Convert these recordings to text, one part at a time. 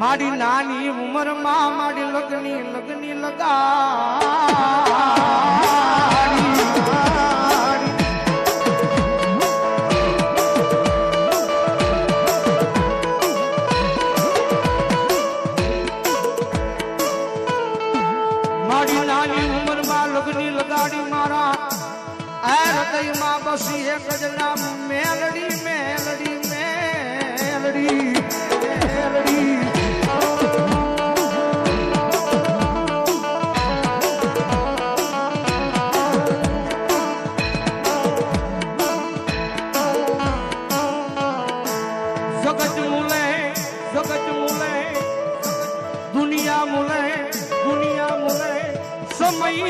મારી નાની ઉંમરમાં મારી લગ્ની લગ્ની લગા હૃદયમાં બસી એક જ નામ, મેલડી મેલડી મેલડી મેલડી.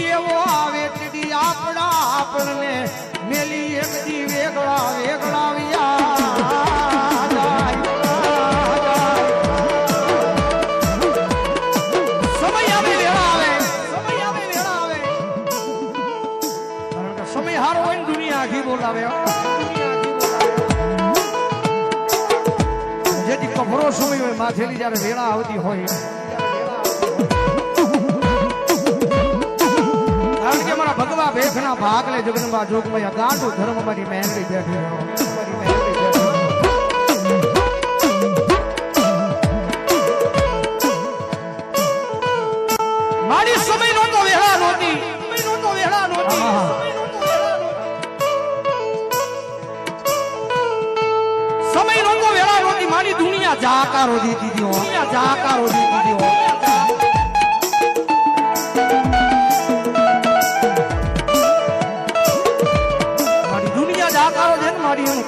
સમય એવો આવે તેથી આપણા આપણને. મેલી એક દી વેગળા વેગળાવ્યા. જેથી કભરો સમય હોય માથેલી જ્યારે વેળા આવતી હોય. ભગવા ભેખના ભાગલે જગન્મા જોગમયા ગાંડું ધર્મ મારી મહેંદી બેઠી. મારી સમય વેળા નહોતી. સમય નહોતો વેળા નહોતી. વેળા નહોતી. સમય નહોતો વેળા નહોતી. મારી દુનિયા જાકારો દીધી દીધી દુનિયા જાકારો દીધી દીધી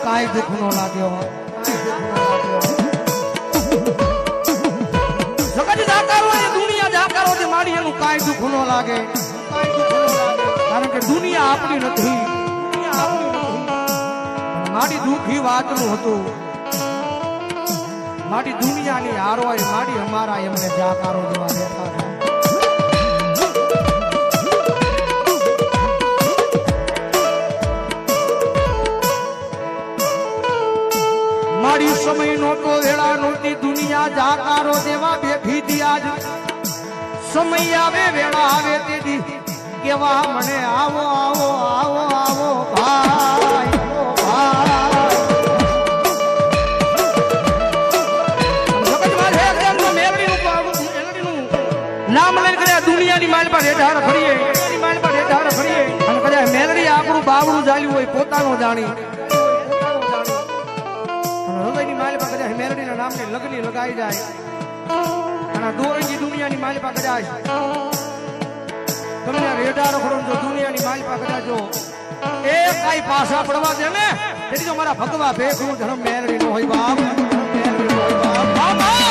કાંઈ દુઃખ નો લાગ્યો જગત દુનિયા જાકારો. કારણ કે દુનિયા આપણી નથી. મારી દુઃખી વાતનું હતું. મારી દુનિયાની હારો મારી અમારા એમને જાકારો જોવા રહેતા સમય નહોતો વેળા નહોતી દુનિયા જાકારો દેવા બેઠી હતી આજ. સમય આવે, વેળા આવે તેથી કેવા મને, આવો આવો આવો આવો ભાઈ નામ પર હેઠાર ફરીએ. માલ પર હેઠાર ફરીએ. કદાચ મેલડી આપણું બાવડું ચાલ્યું હોય પોતાનું જાણી. નામને લગની લગાઈ જાય. અને દોરંગી દુનિયાની માલિપા કદાચ તમને રેડા રખડો જો દુનિયાની માલિપા કદાચો એ કઈ પાછા પડવા દે ને તેથી તો મારા ભગવા ભેખનું ધર્મ મેળવી નો હોય બાપ બાપ.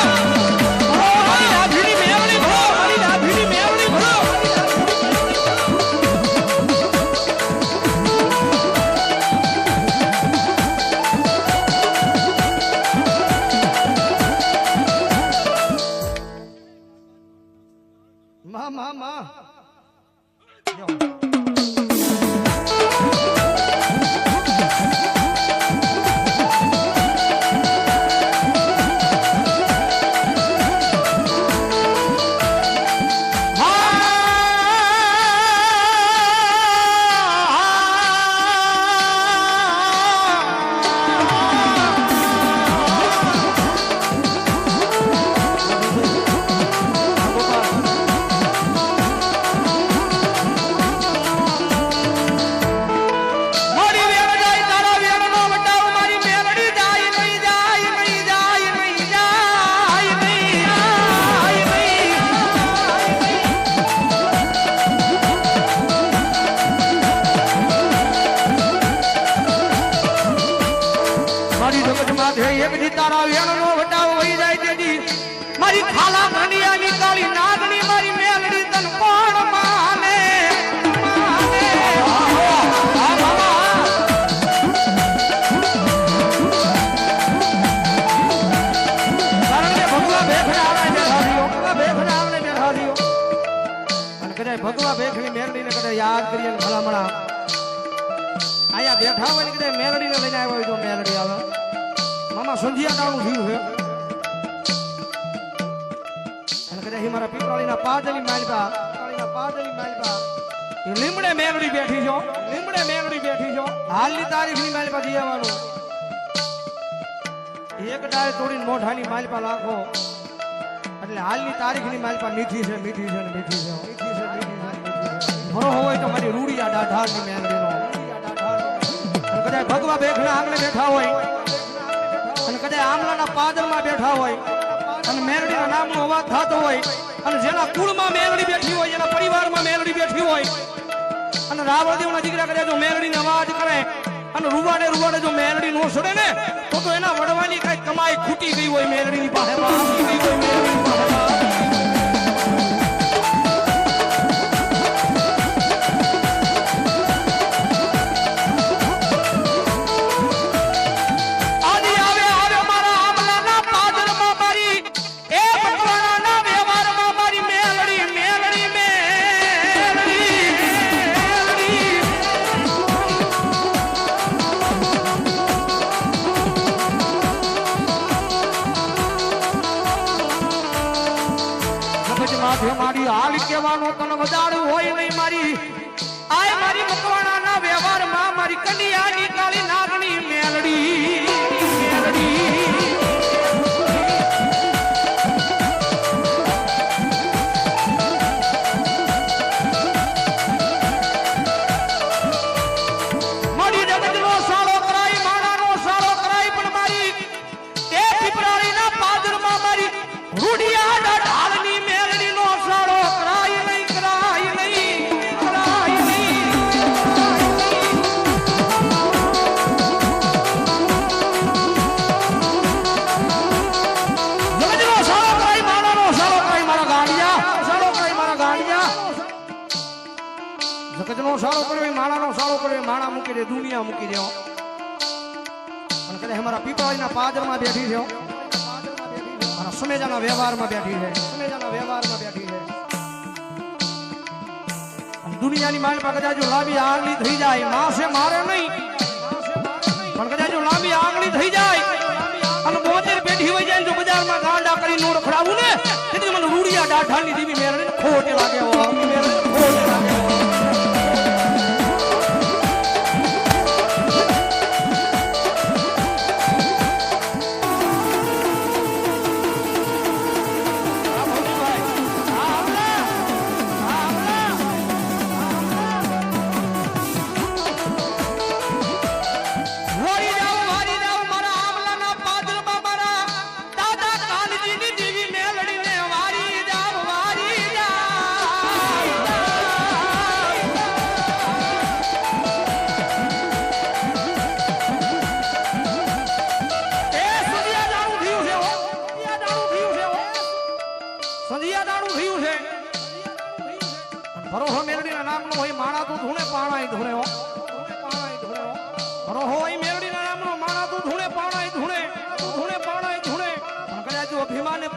માથે એક દી તારા વેણનો વટાવ વહી જાય દેજી મારી ખાલા ઘંડિયા નીકાળી નાગણી મારી મેલડી તન કોણ માને? ભગવા ભેખડા આવે ને ને કદાચ યાદ કરીએ ને ભલામણા. અહીંયા બેઠા હોય ને કદાચ મેરડીને લઈને આવ્યો હોય તો મેરડી આવે. મામા સંધિયા કાળું થયું છે. કદાચ ઈ મારા પીપળાણીના પાદરની માલપા પીપળાણીના પાદરની માલપા એ લીમડે મેંગડી બેઠી છો લીમડે મેંગડી બેઠી છો હાલની તારીખની માલપા જઈ આવવાનું. એક ડાળ તોડીને મોઢાની માલપા લાખો. એટલે હાલની તારીખની માલપા મીઠી છે મીઠી છે મીઠી છે મીઠી છે, મીઠી ને ભરો હોય તો મારી રૂડિયા ડાઢાળની મેઘડીનો અને કદાચ ભગવા બેઠના આંગણે બેઠા હોય. કદાચ આમલાના બેઠા હોય અને મેલડીના નામનો અવાજ થતો હોય અને જેના કુળમાં મેલડી બેઠી હોય, જેના પરિવારમાં મેલડી બેઠી હોય અને રાવળદેવના દીકરા કદાચ જો મેલડીને અવાજ કરે અને રૂવાડે રૂવાડે જો મેલડી નો સડે ને, તો એના વડવાની કઈ કમાઈ ખૂટી ગઈ હોય મેરડીની પાસે ગઈ હોય પાસે હાલ કહેવાનો તને વધારું હોય નહીં મારી. આય મારી મકવાણાના વ્યવહારમાં મારી કન્યાની કાળી નાગણી મેલડી સાળો માણા મૂકી દે, દુનિયા મૂકી દે અને કદાચ અમારા પીપળાઈના પાદરમાં બેઠી છે મારા સુમેજાના વ્યવહારમાં બેઠી છે. સુમેજાના વ્યવહારમાં બેઠી છે. દુનિયાની માલ પર કદાચ જો લાંબી આંગળી થઈ જાય, માસે મારે નહીં. પણ કદાચ લાંબી આંગળી થઈ જાય અને બોતેર પેઢી હોય જાય જો બજારમાં ગાંડા કરી નો રખડાવું ને તેથી મને રૂડિયા ડાઢાની દીવી મેળવીને ખોટ લાગે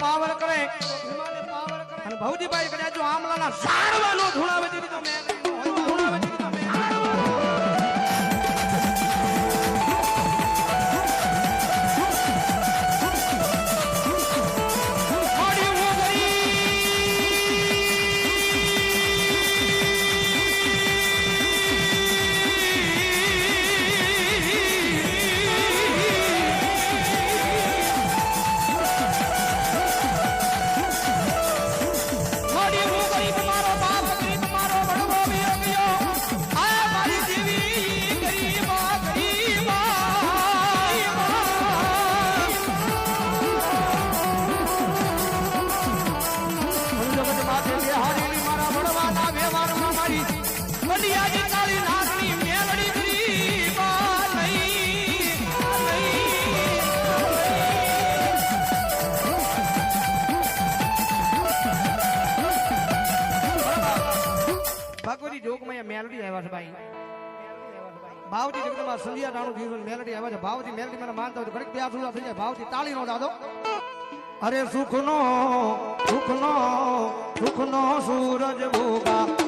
પાવર કરે. અને ભવજીભાઈ કદાચ જો આમલાના ઝાડવાનો ધૂણાવે દીધી તો મેલડીનો જોગમાં મેલડી આવ્યા છે ભાઈ. ભાવજી જગતમાં સંધ્યા ટાણું થયું મેલડી આવ્યા છે. ભાવજી મેલડી મને માનતા હોય ઘડીક બે હાથ થઈ જાય. ભાવજી તાળી નો દાદો. અરે સુખનો સુખનો સુખનો સૂરજ ભોગા.